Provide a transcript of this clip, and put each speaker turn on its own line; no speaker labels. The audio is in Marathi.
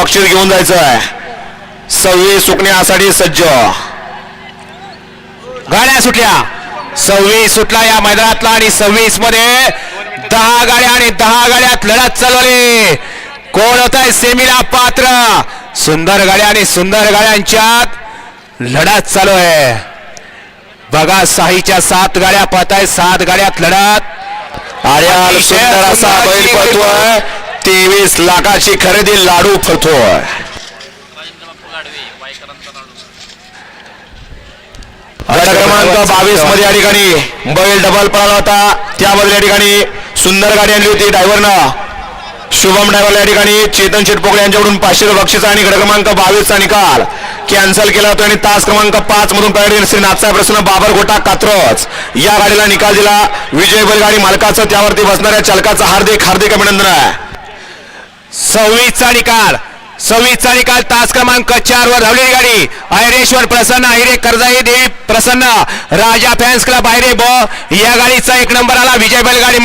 बक्षीस घेऊन जायचं आहे सव्वीस सुकण्यासाठी सज्ज.
गाड्या सुटल्या. सव्वीस सुटला या मैदानातला आणि सव्वीसमध्ये दहा गाड्या आणि दहा गाड्यात लढत चालवली. कोण होत आहे सेमीला पात्र? सुंदर गाड्या आणि सुंदर गाड्यांच्यात लढत चालू आहे. बघा साहीच्या सात गाड्या आहे सात गाड्यात लढत.
आर्याल
अतिशय
सुंदर असा बैल पळतोय. तेवीस लाखाची खरेदी लाडू पळतोय क्रमांक बावीसमध्ये या ठिकाणी बैल डबल पळाला होता. त्यामध्ये या ठिकाणी सुंदर गाडी आणली होती ड्रायव्हरनं. शुभम ड्रायव्हर या ठिकाणी चेतन शेटपोकळे यांच्याकडून पाचशे बक्षीस आणि गड क्रमांक बावीसचा निकाल. कॅन्सल केला होता आणि तास क्रमांक पाच मधून पॅरेड श्री नाथसाहेब प्रसन्न बाबर गोटा कात्रज या गाडीला निकाल दिला. विजय बैलगाडी मालकाचं त्यावरती बसणाऱ्या चालकाचं हार्दिक हार्दिक अभिनंदन आहे.
सव्वीसचा निकाल. सव्वीसचा निकाल तास क्रमांक चार वर धावलेली गाडी. ऐरेश्वर प्रसन्न ऐरे कर्जाई देवी प्रसन्न. राजा फॅन्स क्लब ऐरे ब. या गाडीचा एक नंबर आला. विजय बैलगाडी